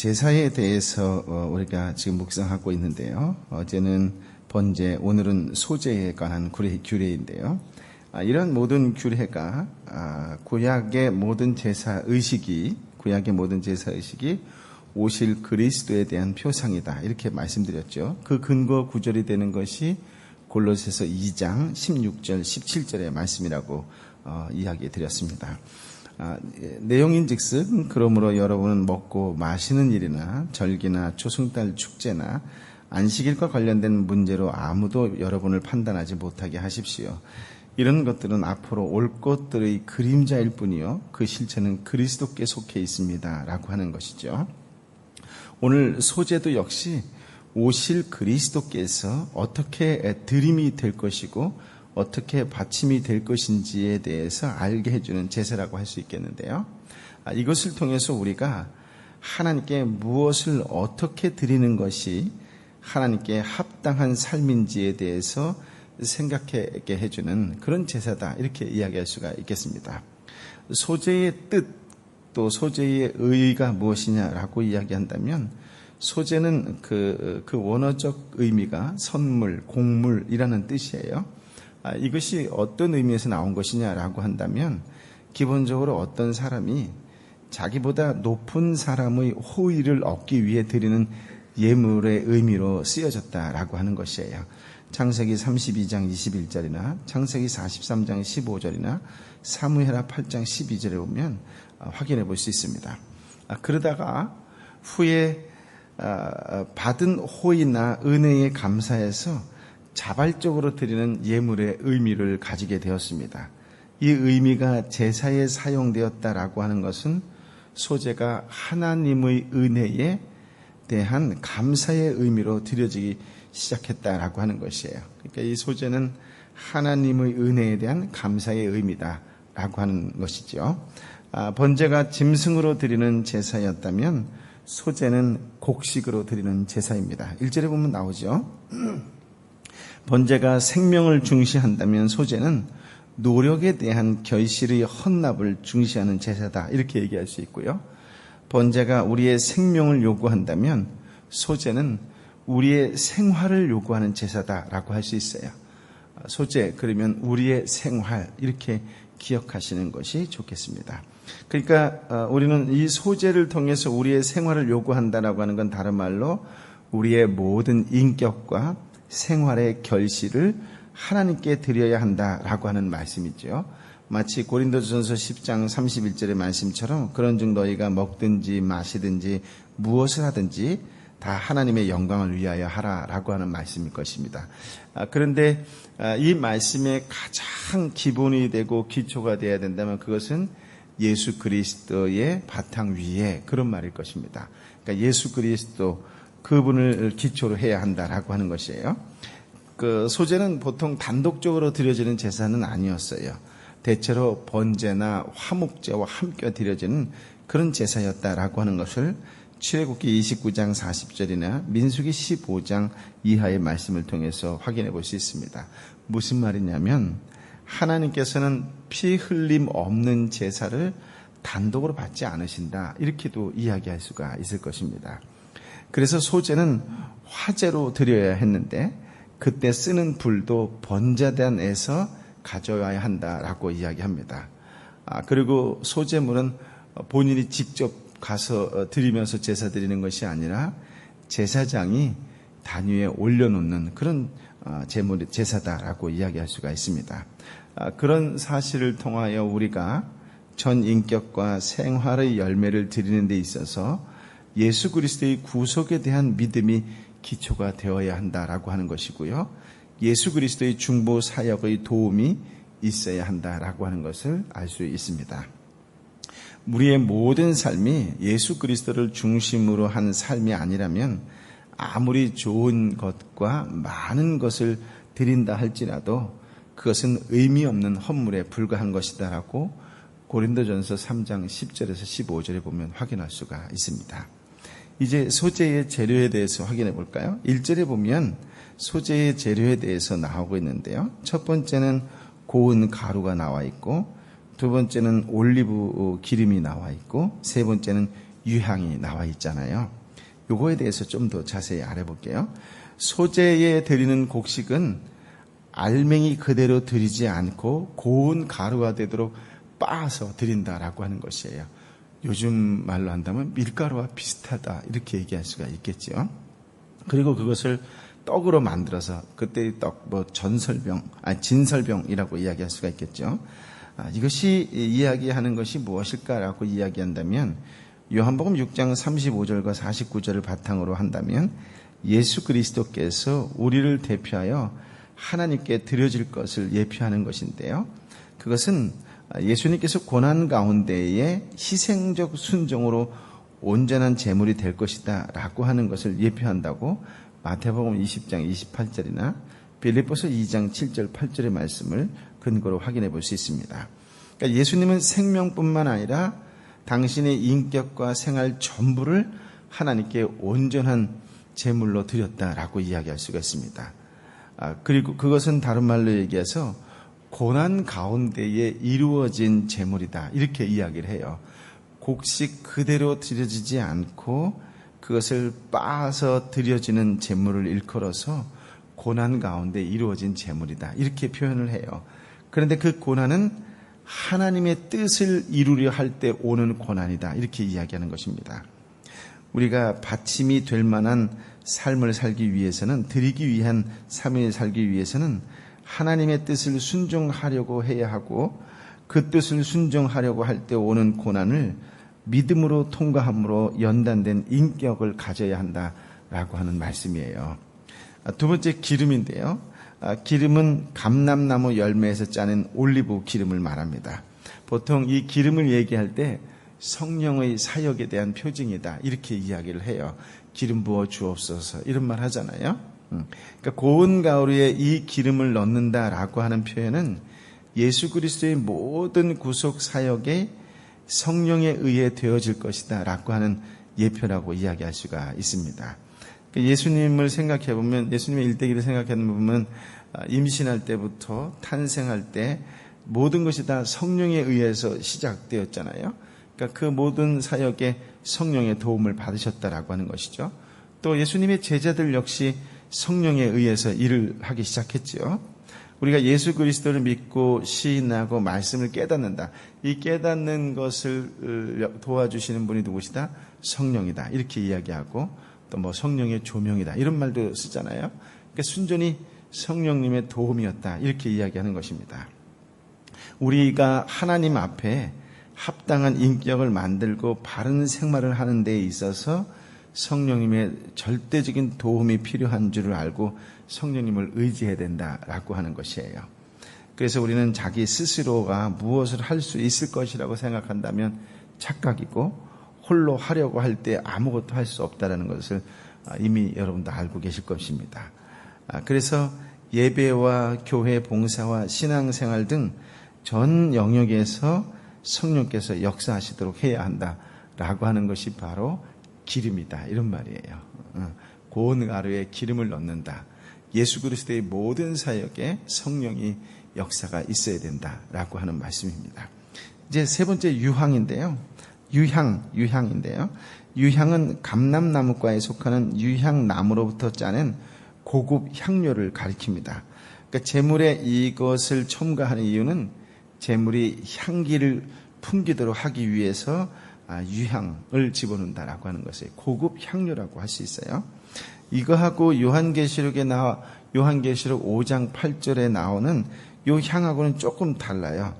제사에 대해서 어, 우리가 지금 묵상하고 있는데요. 어제는 번제, 오늘은 소제에 관한 규례인데요. 아, 이런 모든 규례가 아, 구약의 모든 제사 의식이 구약의 모든 제사 의식이 오실 그리스도에 대한 표상이다 이렇게 말씀드렸죠. 그 근거 구절이 되는 것이 골로새서 2장 16절 17절의 말씀이라고 어, 이야기 드렸습니다. 아, 예, 내용인즉슨 그러므로 여러분은 먹고 마시는 일이나 절기나 초승달 축제나 안식일과 관련된 문제로 아무도 여러분을 판단하지 못하게 하십시오. 이런 것들은 앞으로 올 것들의 그림자일 뿐이요. 그 실체는 그리스도께 속해 있습니다. 라고 하는 것이죠. 오늘 소재도 역시 오실 그리스도께서 어떻게 드림이 될 것이고 어떻게 받침이 될 것인지에 대해서 알게 해주는 제사라고 할 수 있겠는데요. 아, 이것을 통해서 우리가 하나님께 무엇을 어떻게 드리는 것이 하나님께 합당한 삶인지에 대해서 생각하게 해주는 그런 제사다 이렇게 이야기할 수가 있겠습니다. 소재의 뜻, 또 소재의 의의가 무엇이냐라고 이야기한다면 소재는 그, 그 원어적 의미가 선물, 공물이라는 뜻이에요. 아, 이것이 어떤 의미에서 나온 것이냐라고 한다면 기본적으로 어떤 사람이 자기보다 높은 사람의 호의를 얻기 위해 드리는 예물의 의미로 쓰여졌다라고 하는 것이에요. 창세기 32장 21절이나 창세기 43장 15절이나 사무엘하 8장 12절에 보면 아, 확인해 볼 수 있습니다. 아, 그러다가 후에 받은 호의나 은혜에 감사해서 자발적으로 드리는 예물의 의미를 가지게 되었습니다. 이 의미가 제사에 사용되었다라고 하는 것은 소재가 하나님의 은혜에 대한 감사의 의미로 드려지기 시작했다라고 하는 것이에요. 그러니까 이 소재는 하나님의 은혜에 대한 감사의 의미다라고 하는 것이죠. 아, 번제가 짐승으로 드리는 제사였다면 소재는 곡식으로 드리는 제사입니다. 1절에 보면 나오죠. 번제가 생명을 중시한다면 소재는 노력에 대한 결실의 헌납을 중시하는 제사다. 이렇게 얘기할 수 있고요. 번제가 우리의 생명을 요구한다면 소재는 우리의 생활을 요구하는 제사다라고 할 수 있어요. 소재, 그러면 우리의 생활, 이렇게 기억하시는 것이 좋겠습니다. 그러니까 어, 우리는 이 소재를 통해서 우리의 생활을 요구한다라고 하는 건 다른 말로 우리의 모든 인격과 생활의 결실을 하나님께 드려야 한다라고 하는 말씀이죠. 마치 고린도전서 10장 31절의 말씀처럼 그런즉 너희가 먹든지 마시든지 무엇을 하든지 다 하나님의 영광을 위하여 하라라고 하는 말씀일 것입니다. 아, 그런데 아, 이 말씀의 가장 기본이 되고 기초가 되어야 된다면 그것은 예수 그리스도의 바탕 위에 그런 말일 것입니다. 그러니까 예수 그리스도 그분을 기초로 해야 한다라고 하는 것이에요. 그 소재는 보통 단독적으로 드려지는 제사는 아니었어요. 대체로 번제나 화목제와 함께 드려지는 그런 제사였다라고 하는 것을 출애굽기 29장 40절이나 민수기 15장 이하의 말씀을 통해서 확인해 볼 수 있습니다. 무슨 말이냐면 하나님께서는 피 흘림 없는 제사를 단독으로 받지 않으신다. 이렇게도 이야기할 수가 있을 것입니다. 그래서 소재는 화재로 드려야 했는데 그때 쓰는 불도 번제단에서 가져와야 한다라고 이야기합니다. 아, 그리고 소재물은 본인이 직접 가서 어, 드리면서 제사 드리는 것이 아니라 제사장이 단위에 올려놓는 그런 어, 제물 제사다라고 이야기할 수가 있습니다. 아, 그런 사실을 통하여 우리가 전 인격과 생활의 열매를 드리는 데 있어서 예수 그리스도의 구속에 대한 믿음이 기초가 되어야 한다라고 하는 것이고요. 예수 그리스도의 중보 사역의 도움이 있어야 한다라고 하는 것을 알 수 있습니다. 우리의 모든 삶이 예수 그리스도를 중심으로 한 삶이 아니라면 아무리 좋은 것과 많은 것을 드린다 할지라도 그것은 의미 없는 헌물에 불과한 것이다라고 고린도전서 3장 10절에서 15절에 보면 확인할 수가 있습니다. 이제 소재의 재료에 대해서 확인해 볼까요? 1절에 보면 소재의 재료에 대해서 나오고 있는데요. 첫 번째는 고운 가루가 나와 있고 두 번째는 올리브 기름이 나와 있고 세 번째는 유향이 나와 있잖아요. 요거에 대해서 좀 더 자세히 알아볼게요. 소재에 드리는 곡식은 알맹이 그대로 드리지 않고 고운 가루가 되도록 빻아서 드린다라고 하는 것이에요. 요즘 말로 한다면 밀가루와 비슷하다 이렇게 얘기할 수가 있겠죠. 그리고 그것을 떡으로 만들어서 그때의 떡, 뭐 전설병, 아 진설병이라고 이야기할 수가 있겠죠. 아, 이것이 이야기하는 것이 무엇일까라고 이야기한다면 요한복음 6장 35절과 49절을 바탕으로 한다면 예수 그리스도께서 우리를 대표하여 하나님께 드려질 것을 예표하는 것인데요. 그것은 예수님께서 고난 가운데에 희생적 순종으로 온전한 제물이 될 것이다 라고 하는 것을 예표한다고 마태복음 20장 28절이나 빌립보서 2장 7절 8절의 말씀을 근거로 확인해 볼 수 있습니다. 그러니까 예수님은 생명뿐만 아니라 당신의 인격과 생활 전부를 하나님께 온전한 제물로 드렸다라고 이야기할 수가 있습니다. 아, 그리고 그것은 다른 말로 얘기해서 고난 가운데에 이루어진 제물이다. 이렇게 이야기를 해요. 곡식 그대로 드려지지 않고 그것을 빻아서 드려지는 제물을 일컬어서 고난 가운데 이루어진 제물이다. 이렇게 표현을 해요. 그런데 그 고난은 하나님의 뜻을 이루려 할 때 오는 고난이다. 이렇게 이야기하는 것입니다. 우리가 받침이 될 만한 삶을 살기 위해서는 드리기 위한 삶을 살기 위해서는 하나님의 뜻을 순종하려고 해야 하고 그 뜻을 순종하려고 할 때 오는 고난을 믿음으로 통과함으로 연단된 인격을 가져야 한다라고 하는 말씀이에요. 아, 두 번째 기름인데요. 아, 기름은 감람나무 열매에서 짜낸 올리브 기름을 말합니다. 보통 이 기름을 얘기할 때 성령의 사역에 대한 표징이다 이렇게 이야기를 해요. 기름 부어 주옵소서 이런 말 하잖아요. 음. 그러니까 고운 가루에 이 기름을 넣는다라고 하는 표현은 예수 그리스도의 모든 구속 사역에 성령에 의해 되어질 것이다라고 하는 예표라고 이야기할 수가 있습니다. 그러니까 예수님을 생각해 보면 예수님의 일대기를 생각해 보면 아, 임신할 때부터 탄생할 때 모든 것이 다 성령에 의해서 시작되었잖아요. 그러니까 그 모든 사역에 성령의 도움을 받으셨다라고 하는 것이죠. 또 예수님의 제자들 역시 성령에 의해서 일을 하기 시작했지요. 우리가 예수 그리스도를 믿고 시인하고 말씀을 깨닫는다. 이 깨닫는 것을 도와주시는 분이 누구시다? 성령이다. 이렇게 이야기하고 또 뭐 성령의 조명이다. 이런 말도 쓰잖아요. 그러니까 순전히 성령님의 도움이었다. 이렇게 이야기하는 것입니다. 우리가 하나님 앞에 합당한 인격을 만들고 바른 생활을 하는 데 있어서 성령님의 절대적인 도움이 필요한 줄을 알고 성령님을 의지해야 된다라고 하는 것이에요. 그래서 우리는 자기 스스로가 무엇을 할 수 있을 것이라고 생각한다면 착각이고 홀로 하려고 할 때 아무것도 할 수 없다라는 것을 이미 여러분도 알고 계실 것입니다. 아, 그래서 예배와 교회 봉사와 신앙생활 등 전 영역에서 성령께서 역사하시도록 해야 한다라고 하는 것이 바로 기름이다 이런 말이에요. 어, 고운 가루에 기름을 넣는다. 예수 그리스도의 모든 사역에 성령이 역사가 있어야 된다라고 하는 말씀입니다. 이제 세 번째 유향인데요. 유향, 유향인데요. 유향은 감람나무과에 속하는 유향나무로부터 짜낸 고급 향료를 가리킵니다. 그러니까 재물에 이것을 첨가하는 이유는 재물이 향기를 풍기도록 하기 위해서 아, 유향을 집어넣는다라고 하는 것을 고급 향료라고 할 수 있어요. 이거하고 요한계시록에 나와 요한계시록 5장 8절에 나오는 요 향하고는 조금 달라요.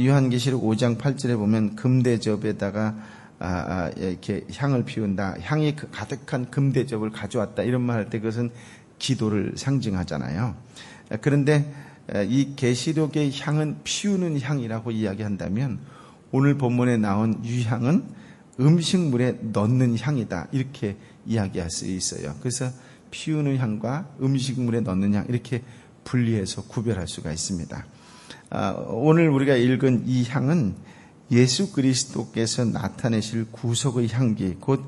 요한계시록 5장 8절에 보면 금대접에다가 아, 아, 이렇게 향을 피운다. 향이 그 가득한 금대접을 가져왔다. 이런 말 할 때 그것은 기도를 상징하잖아요. 그런데 이 계시록의 향은 피우는 향이라고 이야기한다면 오늘 본문에 나온 유향은 음식물에 넣는 향이다. 이렇게 이야기할 수 있어요. 그래서 피우는 향과 음식물에 넣는 향 이렇게 분리해서 구별할 수가 있습니다. 아, 오늘 우리가 읽은 이 향은 예수 그리스도께서 나타내실 구속의 향기, 곧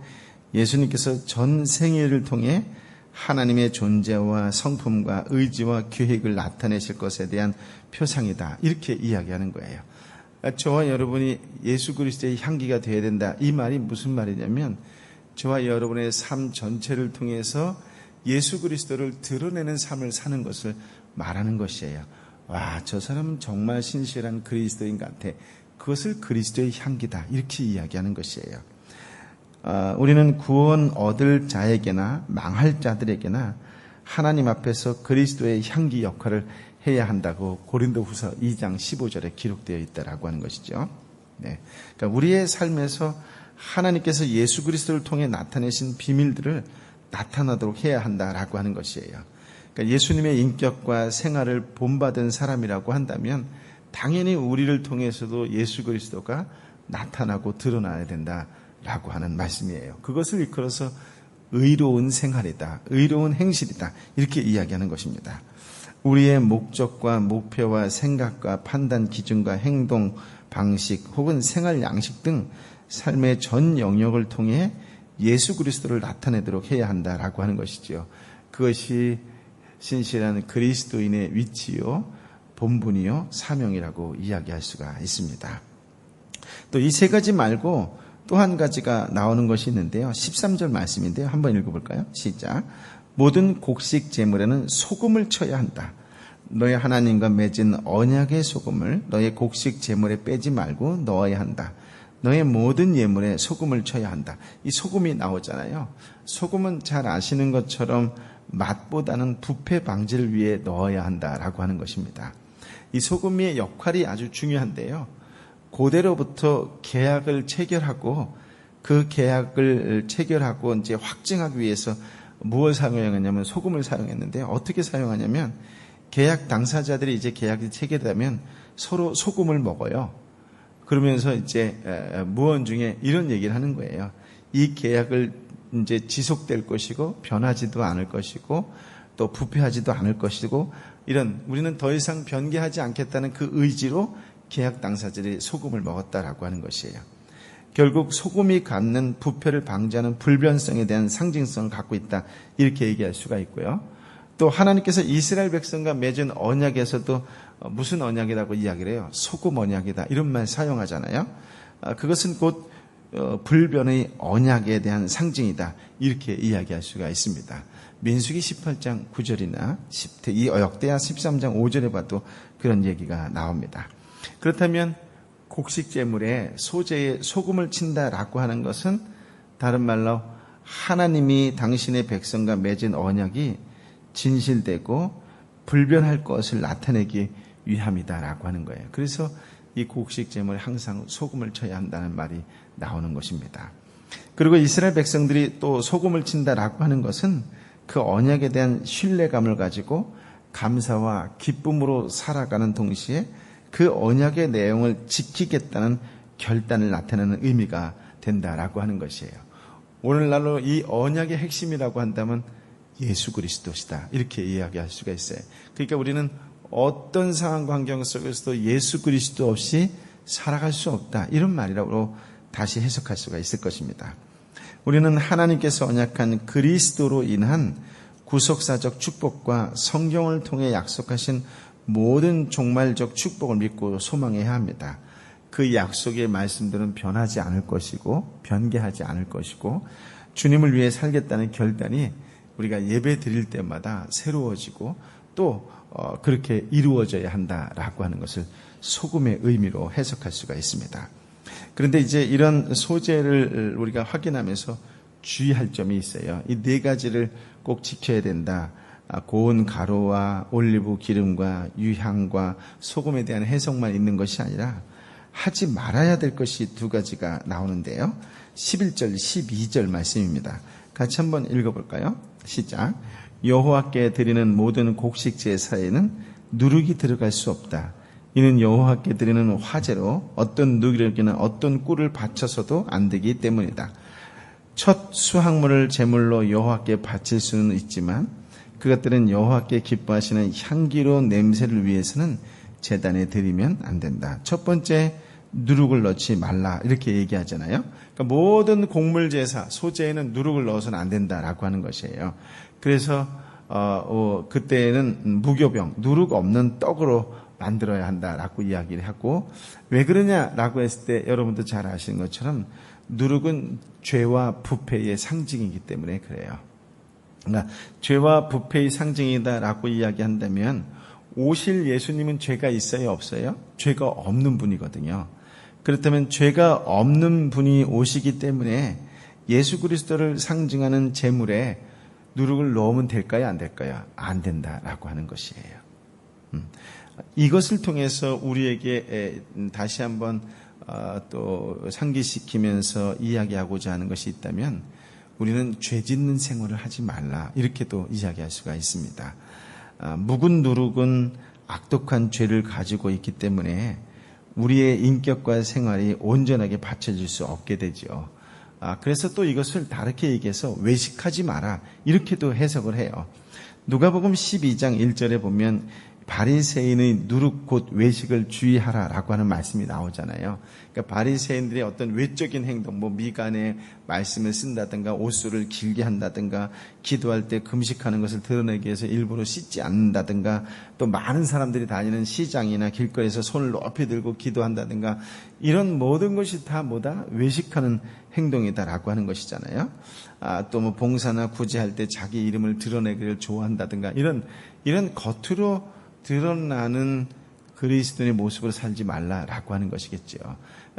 예수님께서 전 생애를 통해 하나님의 존재와 성품과 의지와 계획을 나타내실 것에 대한 표상이다. 이렇게 이야기하는 거예요. 저와 여러분이 예수 그리스도의 향기가 되어야 된다. 이 말이 무슨 말이냐면 저와 여러분의 삶 전체를 통해서 예수 그리스도를 드러내는 삶을 사는 것을 말하는 것이에요. 와, 저 사람은 정말 신실한 그리스도인 같아. 그것을 그리스도의 향기다. 이렇게 이야기하는 것이에요. 어, 우리는 구원 얻을 자에게나 망할 자들에게나 하나님 앞에서 그리스도의 향기 역할을 해야 한다고 고린도후서 2장 15절에 기록되어 있다라고 하는 것이죠. 네. 그러니까 우리의 삶에서 하나님께서 예수 그리스도를 통해 나타내신 비밀들을 나타나도록 해야 한다라고 하는 것이에요. 그러니까 예수님의 인격과 생활을 본받은 사람이라고 한다면 당연히 우리를 통해서도 예수 그리스도가 나타나고 드러나야 된다라고 하는 말씀이에요. 그것을 이끌어서 의로운 생활이다, 의로운 행실이다 이렇게 이야기하는 것입니다. 우리의 목적과 목표와 생각과 판단 기준과 행동 방식 혹은 생활 양식 등 삶의 전 영역을 통해 예수 그리스도를 나타내도록 해야 한다라고 하는 것이지요. 그것이 신실한 그리스도인의 위치요, 본분이요, 사명이라고 이야기할 수가 있습니다. 또 이 세 가지 말고 또 한 가지가 나오는 것이 있는데요. 13절 말씀인데요. 한번 읽어볼까요? 시작. 모든 곡식 제물에는 소금을 쳐야 한다. 너의 하나님과 맺은 언약의 소금을 너의 곡식 제물에 빼지 말고 넣어야 한다. 너의 모든 예물에 소금을 쳐야 한다. 이 소금이 나오잖아요. 소금은 잘 아시는 것처럼 맛보다는 부패 방지를 위해 넣어야 한다라고 하는 것입니다. 이 소금의 역할이 아주 중요한데요. 고대로부터 계약을 체결하고 그 계약을 체결하고 이제 확증하기 위해서 무엇을 사용했냐면 소금을 사용했는데 어떻게 사용하냐면 계약 당사자들이 이제 계약이 체결되면 서로 소금을 먹어요. 그러면서 이제 무언 중에 이런 얘기를 하는 거예요. 이 계약을 이제 지속될 것이고 변하지도 않을 것이고 또 부패하지도 않을 것이고 이런 우리는 더 이상 변개하지 않겠다는 그 의지로 계약 당사자들이 소금을 먹었다라고 하는 것이에요. 결국 소금이 갖는 부패를 방지하는 불변성에 대한 상징성을 갖고 있다. 이렇게 얘기할 수가 있고요. 또 하나님께서 이스라엘 백성과 맺은 언약에서도 무슨 언약이라고 이야기를 해요? 소금 언약이다. 이런 말 사용하잖아요. 아, 그것은 곧 어, 불변의 언약에 대한 상징이다. 이렇게 이야기할 수가 있습니다. 민수기 18장 9절이나 10대, 이 역대하 13장 5절에 봐도 그런 얘기가 나옵니다. 그렇다면 곡식 제물에 소재에 소금을 친다라고 하는 것은 다른 말로 하나님이 당신의 백성과 맺은 언약이 진실되고 불변할 것을 나타내기 위함이다라고 하는 거예요. 그래서 이 곡식 제물에 항상 소금을 쳐야 한다는 말이 나오는 것입니다. 그리고 이스라엘 백성들이 또 소금을 친다라고 하는 것은 그 언약에 대한 신뢰감을 가지고 감사와 기쁨으로 살아가는 동시에 그 언약의 내용을 지키겠다는 결단을 나타내는 의미가 된다라고 하는 것이에요. 오늘날로 이 언약의 핵심이라고 한다면 예수 그리스도시다. 이렇게 이야기할 수가 있어요. 그러니까 우리는 어떤 상황 환경 속에서도 예수 그리스도 없이 살아갈 수 없다. 이런 말이라고 다시 해석할 수가 있을 것입니다. 우리는 하나님께서 언약한 그리스도로 인한 구속사적 축복과 성경을 통해 약속하신 모든 종말적 축복을 믿고 소망해야 합니다. 그 약속의 말씀들은 변하지 않을 것이고 변개하지 않을 것이고 주님을 위해 살겠다는 결단이 우리가 예배 드릴 때마다 새로워지고 또 어, 그렇게 이루어져야 한다라고 하는 것을 소금의 의미로 해석할 수가 있습니다. 그런데 이제 이런 소재를 우리가 확인하면서 주의할 점이 있어요. 이 네 가지를 꼭 지켜야 된다. 아, 고운 가루와 올리브 기름과 유향과 소금에 대한 해석만 있는 것이 아니라 하지 말아야 될 것이 두 가지가 나오는데요. 11절, 12절 말씀입니다. 같이 한번 읽어볼까요? 시작. 여호와께 드리는 모든 곡식 제사에는 누룩이 들어갈 수 없다. 이는 여호와께 드리는 화제로 어떤 누룩이나 어떤 꿀을 바쳐서도 안 되기 때문이다. 첫 수확물을 제물로 여호와께 바칠 수는 있지만 그것들은 여호와께 기뻐하시는 향기로운 냄새를 위해서는 재단에 드리면 안 된다. 첫 번째 누룩을 넣지 말라 이렇게 얘기하잖아요. 그러니까 모든 곡물 제사 소재에는 누룩을 넣어서는 안 된다라고 하는 것이에요. 그래서 어, 어, 그때는 무교병 누룩 없는 떡으로 만들어야 한다라고 이야기를 하고 왜 그러냐라고 했을 때 여러분도 잘 아시는 것처럼 누룩은 죄와 부패의 상징이기 때문에 그래요. 그러니까 죄와 부패의 상징이다라고 이야기한다면 오실 예수님은 죄가 있어요 없어요? 죄가 없는 분이거든요. 그렇다면 죄가 없는 분이 오시기 때문에 예수 그리스도를 상징하는 제물에 누룩을 넣으면 될까요? 안 될까요? 안 된다라고 하는 것이에요. 음. 이것을 통해서 우리에게 다시 한번 어, 또 상기시키면서 이야기하고자 하는 것이 있다면 우리는 죄 짓는 생활을 하지 말라 이렇게도 이야기할 수가 있습니다. 아, 묵은 누룩은 악독한 죄를 가지고 있기 때문에 우리의 인격과 생활이 온전하게 받쳐질 수 없게 되죠. 아, 그래서 또 이것을 다르게 얘기해서 외식하지 마라. 이렇게도 해석을 해요. 누가복음 12장 1절에 보면 바리새인의 누룩 곧 외식을 주의하라라고 하는 말씀이 나오잖아요. 그러니까 바리새인들의 어떤 외적인 행동, 뭐 미간에 말씀을 쓴다든가 옷수를 길게 한다든가 기도할 때 금식하는 것을 드러내기 위해서 일부러 씻지 않는다든가 또 많은 사람들이 다니는 시장이나 길거리에서 손을 높이 들고 기도한다든가 이런 모든 것이 다 뭐다 외식하는 행동이다라고 하는 것이잖아요. 아, 또 뭐 봉사나 구제할 때 자기 이름을 드러내기를 좋아한다든가 이런 이런 겉으로 드러나는 그리스도의 모습으로 살지 말라라고 하는 것이겠죠.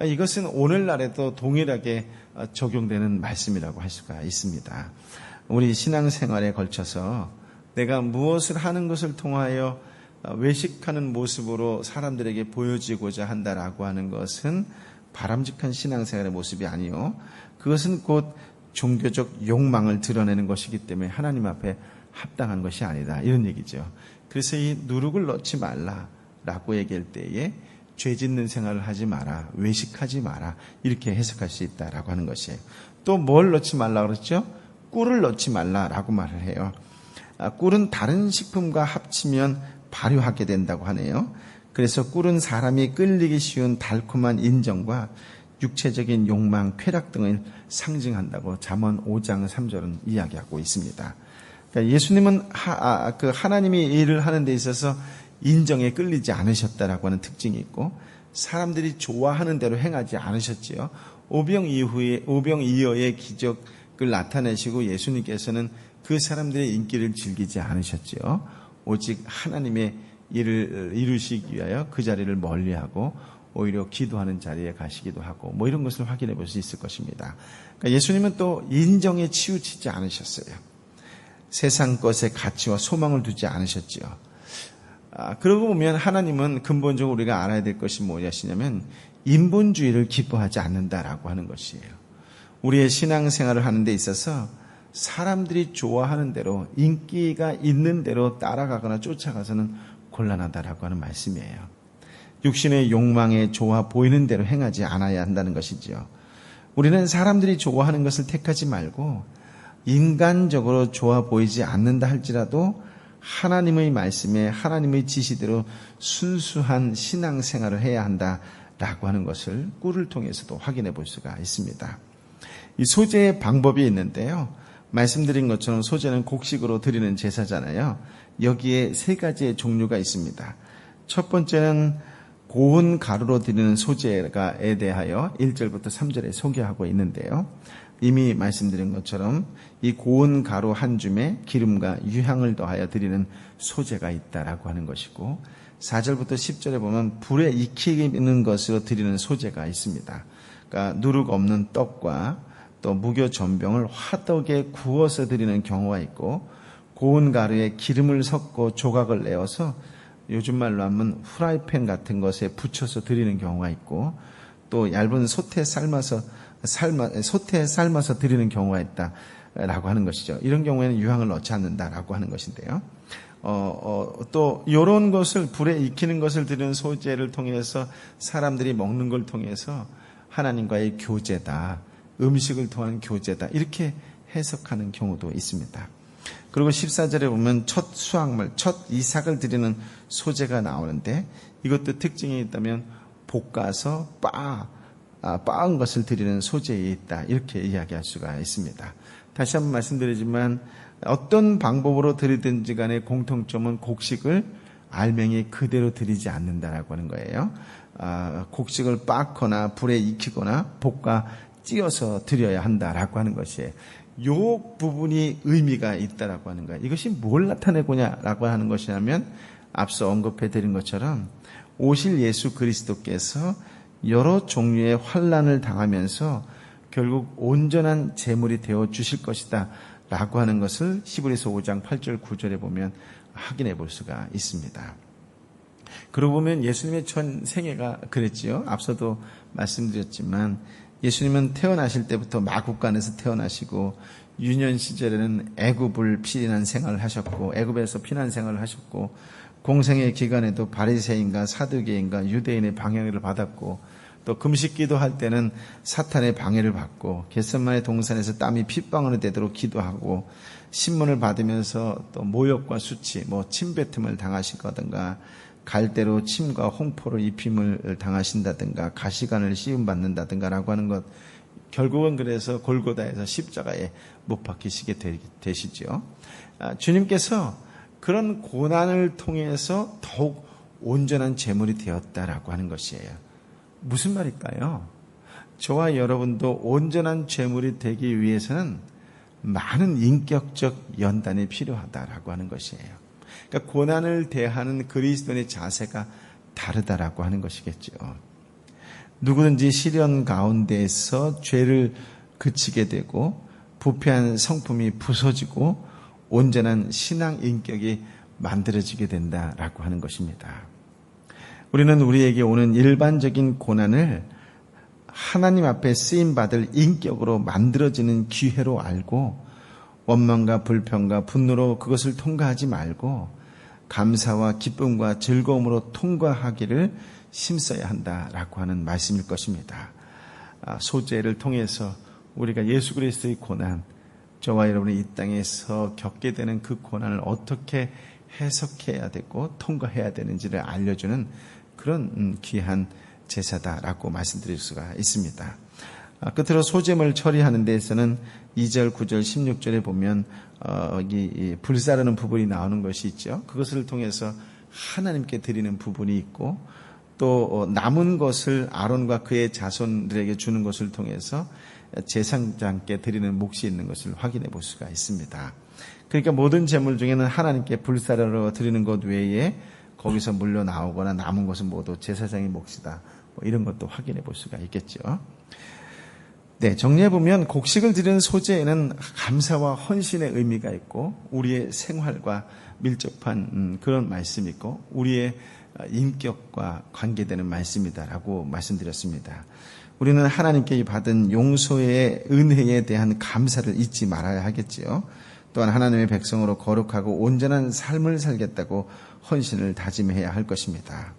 이것은 오늘날에도 동일하게 적용되는 말씀이라고 할 수가 있습니다. 우리 신앙생활에 걸쳐서 내가 무엇을 하는 것을 통하여 외식하는 모습으로 사람들에게 보여지고자 한다라고 하는 것은 바람직한 신앙생활의 모습이 아니요. 그것은 곧 종교적 욕망을 드러내는 것이기 때문에 하나님 앞에 합당한 것이 아니다. 이런 얘기죠. 그래서 이 누룩을 넣지 말라라고 얘기할 때에 죄 짓는 생활을 하지 마라, 외식하지 마라 이렇게 해석할 수 있다라고 하는 것이에요. 또 뭘 넣지 말라 그랬죠? 꿀을 넣지 말라라고 말을 해요. 아, 꿀은 다른 식품과 합치면 발효하게 된다고 하네요. 그래서 꿀은 사람이 끌리기 쉬운 달콤한 인정과 육체적인 욕망, 쾌락 등을 상징한다고 잠언 5장 3절은 이야기하고 있습니다. 그러니까 예수님은 하, 아, 그 하나님이 일을 하는 데 있어서 인정에 끌리지 않으셨다라고 하는 특징이 있고 사람들이 좋아하는 대로 행하지 않으셨지요. 오병 이후에 오병 이어의 기적을 나타내시고 예수님께서는 그 사람들의 인기를 즐기지 않으셨지요. 오직 하나님의 일을 이루시기 위하여 그 자리를 멀리하고 오히려 기도하는 자리에 가시기도 하고 뭐 이런 것을 확인해 볼 수 있을 것입니다. 그러니까 예수님은 또 인정에 치우치지 않으셨어요. 세상 것에 가치와 소망을 두지 않으셨지요. 아, 그러고 보면 하나님은 근본적으로 우리가 알아야 될 것이 무엇이냐면 인본주의를 기뻐하지 않는다라고 하는 것이에요. 우리의 신앙생활을 하는 데 있어서 사람들이 좋아하는 대로 인기가 있는 대로 따라가거나 쫓아가서는 곤란하다라고 하는 말씀이에요. 육신의 욕망에 좋아 보이는 대로 행하지 않아야 한다는 것이지요. 우리는 사람들이 좋아하는 것을 택하지 말고 인간적으로 좋아 보이지 않는다 할지라도 하나님의 말씀에 하나님의 지시대로 순수한 신앙생활을 해야 한다라고 하는 것을 꿀을 통해서도 확인해 볼 수가 있습니다. 이 소재의 방법이 있는데요. 말씀드린 것처럼 소재는 곡식으로 드리는 제사잖아요. 여기에 세 가지의 종류가 있습니다. 첫 번째는 고운 가루로 드리는 소재에 대하여 1절부터 3절에 소개하고 있는데요. 이미 말씀드린 것처럼 이 고운 가루 한 줌에 기름과 유향을 더하여 드리는 소재가 있다라고 하는 것이고 4절부터 10절에 보면 불에 익히는 것으로 드리는 소재가 있습니다. 그러니까 누룩 없는 떡과 또 무교 전병을 화덕에 구워서 드리는 경우가 있고 고운 가루에 기름을 섞고 조각을 내어서 요즘 말로 하면 후라이팬 같은 것에 붙여서 드리는 경우가 있고 또 얇은 솥에 삶아서 삶아, 소태 삶아서 드리는 경우가 있다라고 하는 것이죠. 이런 경우에는 유황을 넣지 않는다라고 하는 것인데요. 어, 어, 또 이런 것을 불에 익히는 것을 드리는 소재를 통해서 사람들이 먹는 걸 통해서 하나님과의 교제다, 음식을 통한 교제다 이렇게 해석하는 경우도 있습니다. 그리고 14절에 보면 첫 수확물, 첫 이삭을 드리는 소재가 나오는데 이것도 특징이 있다면 볶아서 빠, 아, 빠은 것을 드리는 소재에 있다. 이렇게 이야기할 수가 있습니다. 다시 한번 말씀드리지만 어떤 방법으로 드리든지 간에 공통점은 곡식을 알맹이 그대로 드리지 않는다라고 하는 거예요. 아, 곡식을 빻거나 불에 익히거나 볶아 찌어서 드려야 한다라고 하는 것이에요. 요 부분이 의미가 있다라고 하는 거예요. 이것이 뭘 나타내고냐라고 하는 것이냐면 앞서 언급해 드린 것처럼 오실 예수 그리스도께서 여러 종류의 환란을 당하면서 결국 온전한 제물이 되어 주실 것이다 라고 하는 것을 히브리서 5장 8절 9절에 보면 확인해 볼 수가 있습니다. 그러고 보면 예수님의 전 생애가 그랬지요. 앞서도 말씀드렸지만 예수님은 태어나실 때부터 마국간에서 태어나시고 유년 시절에는 애굽을 피난 생활을 하셨고 애굽에서 피난 생활을 하셨고 공생의 기간에도 바리새인과 사두개인과 유대인의 방해를 받았고 또 금식기도 할 때는 사탄의 방해를 받고 겟셋만의 동산에서 땀이 핏방울이 되도록 기도하고 신문을 받으면서 또 모욕과 수치, 뭐 침뱉음을 당하시거든가 갈대로 침과 홍포로 입힘을 당하신다든가 가시관을 씌움 받는다든가라고 하는 것 결국은 그래서 골고다에서 십자가에 못 박히시게 되시죠. 아, 주님께서 그런 고난을 통해서 더욱 온전한 제물이 되었다라고 하는 것이에요. 무슨 말일까요? 저와 여러분도 온전한 제물이 되기 위해서는 많은 인격적 연단이 필요하다라고 하는 것이에요. 그러니까 고난을 대하는 그리스도인의 자세가 다르다라고 하는 것이겠죠. 누구든지 시련 가운데에서 죄를 그치게 되고 부패한 성품이 부서지고 온전한 신앙 인격이 만들어지게 된다라고 하는 것입니다. 우리는 우리에게 오는 일반적인 고난을 하나님 앞에 쓰임 받을 인격으로 만들어지는 기회로 알고 원망과 불평과 분노로 그것을 통과하지 말고 감사와 기쁨과 즐거움으로 통과하기를 심써야 한다라고 하는 말씀일 것입니다. 아, 소재를 통해서 우리가 예수 그리스도의 고난, 저와 여러분이 이 땅에서 겪게 되는 그 고난을 어떻게 해석해야 되고 통과해야 되는지를 알려주는 그런 음, 귀한 제사다라고 말씀드릴 수가 있습니다. 아, 끝으로 소재물 처리하는 데에서는 2절, 9절, 16절에 보면 어, 이, 불사르는 부분이 나오는 것이 있죠. 그것을 통해서 하나님께 드리는 부분이 있고 또 어, 남은 것을 아론과 그의 자손들에게 주는 것을 통해서 제상장께 드리는 몫이 있는 것을 확인해 볼 수가 있습니다. 그러니까 모든 재물 중에는 하나님께 불사르러 드리는 것 외에 거기서 물려 나오거나 남은 것은 모두 제사장의 몫이다. 뭐 이런 것도 확인해 볼 수가 있겠죠. 네, 정리해 보면 곡식을 드리는 소재에는 감사와 헌신의 의미가 있고 우리의 생활과 밀접한 음, 그런 말씀이 있고 우리의 인격과 관계되는 말씀이다라고 말씀드렸습니다. 우리는 하나님께 받은 용서의 은혜에 대한 감사를 잊지 말아야 하겠지요. 또한 하나님의 백성으로 거룩하고 온전한 삶을 살겠다고 헌신을 다짐해야 할 것입니다.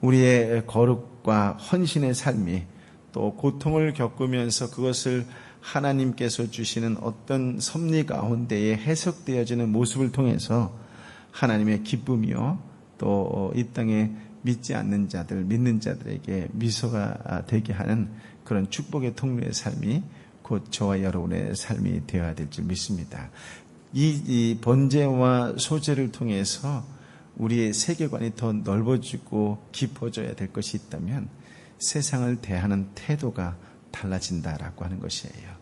우리의 거룩과 헌신의 삶이 또 고통을 겪으면서 그것을 하나님께서 주시는 어떤 섭리 가운데에 해석되어지는 모습을 통해서 하나님의 기쁨이요 또 이 땅에 믿지 않는 자들, 믿는 자들에게 미소가 되게 하는 그런 축복의 통로의 삶이 곧 저와 여러분의 삶이 되어야 될 줄 믿습니다. 이, 이 번제와 소제를 통해서 우리의 세계관이 더 넓어지고 깊어져야 될 것이 있다면 세상을 대하는 태도가 달라진다라고 하는 것이에요.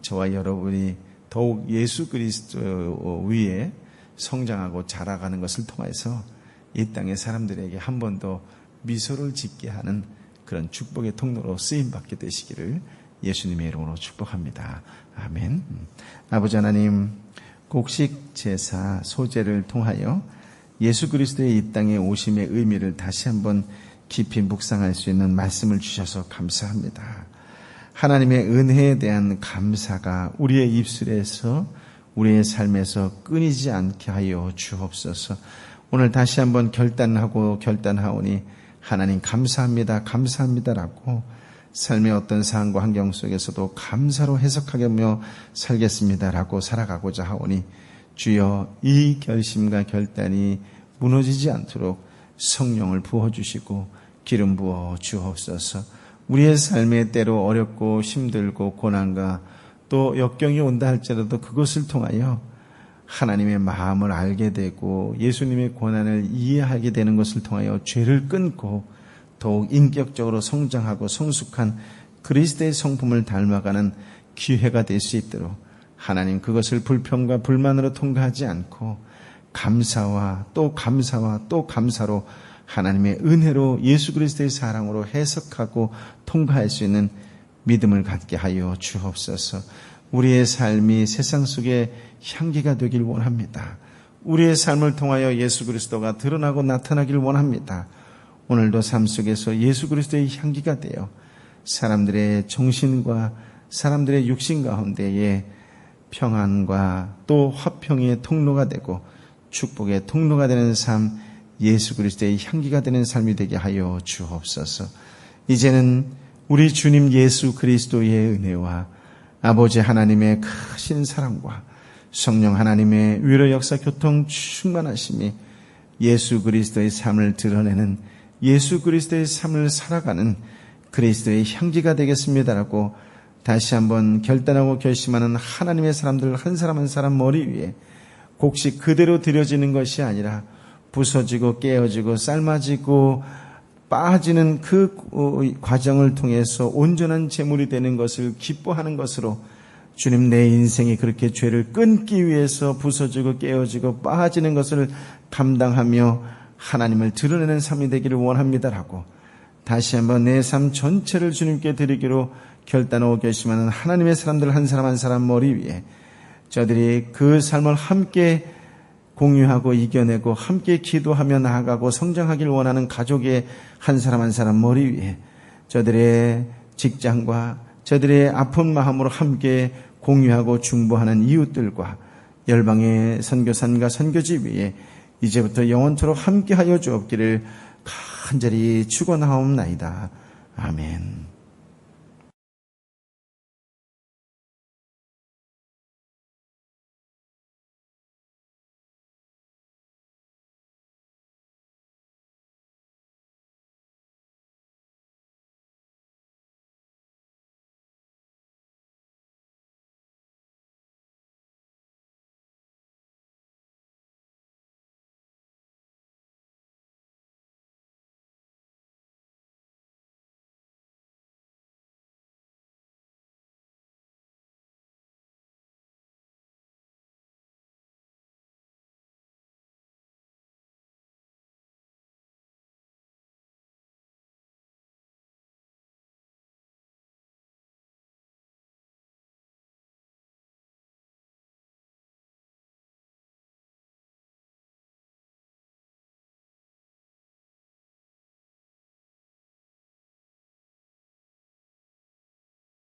저와 여러분이 더욱 예수 그리스도 위에 성장하고 자라가는 것을 통해서 이 땅의 사람들에게 한 번 더 미소를 짓게 하는 그런 축복의 통로로 쓰임 받게 되시기를 예수님의 이름으로 축복합니다. 아멘. 아버지 하나님, 곡식 제사 소재를 통하여 예수 그리스도의 이 땅에 오심의 의미를 다시 한번 깊이 묵상할 수 있는 말씀을 주셔서 감사합니다. 하나님의 은혜에 대한 감사가 우리의 입술에서 우리의 삶에서 끊이지 않게 하여 주옵소서. 오늘 다시 한번 결단하고 결단하오니 하나님 감사합니다. 감사합니다라고 삶의 어떤 상황과 환경 속에서도 감사로 해석하며 살겠습니다라고 살아가고자 하오니 주여 이 결심과 결단이 무너지지 않도록 성령을 부어 주시고 기름 부어 주옵소서. 우리의 삶의 때로 어렵고 힘들고 고난과 또 역경이 온다 할지라도 그것을 통하여 하나님의 마음을 알게 되고 예수님의 고난을 이해하게 되는 것을 통하여 죄를 끊고 더욱 인격적으로 성장하고 성숙한 그리스도의 성품을 닮아가는 기회가 될 수 있도록 하나님 그것을 불평과 불만으로 통과하지 않고 감사와 또 감사와 또 감사로 하나님의 은혜로 예수 그리스도의 사랑으로 해석하고 통과할 수 있는 믿음을 갖게 하여 주옵소서. 우리의 삶이 세상 속에 향기가 되길 원합니다. 우리의 삶을 통하여 예수 그리스도가 드러나고 나타나길 원합니다. 오늘도 삶 속에서 예수 그리스도의 향기가 되어 사람들의 정신과 사람들의 육신 가운데에 평안과 또 화평의 통로가 되고 축복의 통로가 되는 삶, 예수 그리스도의 향기가 되는 삶이 되게 하여 주옵소서. 이제는 우리 주님 예수 그리스도의 은혜와 아버지 하나님의 크신 사랑과 성령 하나님의 위로 역사 교통 충만하심이 예수 그리스도의 삶을 드러내는 예수 그리스도의 삶을 살아가는 그리스도의 향기가 되겠습니다라고 다시 한번 결단하고 결심하는 하나님의 사람들 한 사람 한 사람 머리 위에 곡식 그대로 들여지는 것이 아니라 부서지고 깨어지고 삶아지고 빠지는 그 어, 과정을 통해서 온전한 제물이 되는 것을 기뻐하는 것으로 주님 내 인생이 그렇게 죄를 끊기 위해서 부서지고 깨어지고 빠지는 것을 감당하며 하나님을 드러내는 삶이 되기를 원합니다라고 다시 한번 내 삶 전체를 주님께 드리기로 결단하고 결심하는 하나님의 사람들 한 사람 한 사람 머리 위에 저들이 그 삶을 함께 공유하고 이겨내고 함께 기도하며 나아가고 성장하길 원하는 가족의 한 사람 한 사람 머리 위에 저들의 직장과 저들의 아픈 마음으로 함께 공유하고 중보하는 이웃들과 열방의 선교산과 선교지 위에 이제부터 영원토록 함께하여 주옵기를 간절히 축원하옵나이다. 아멘.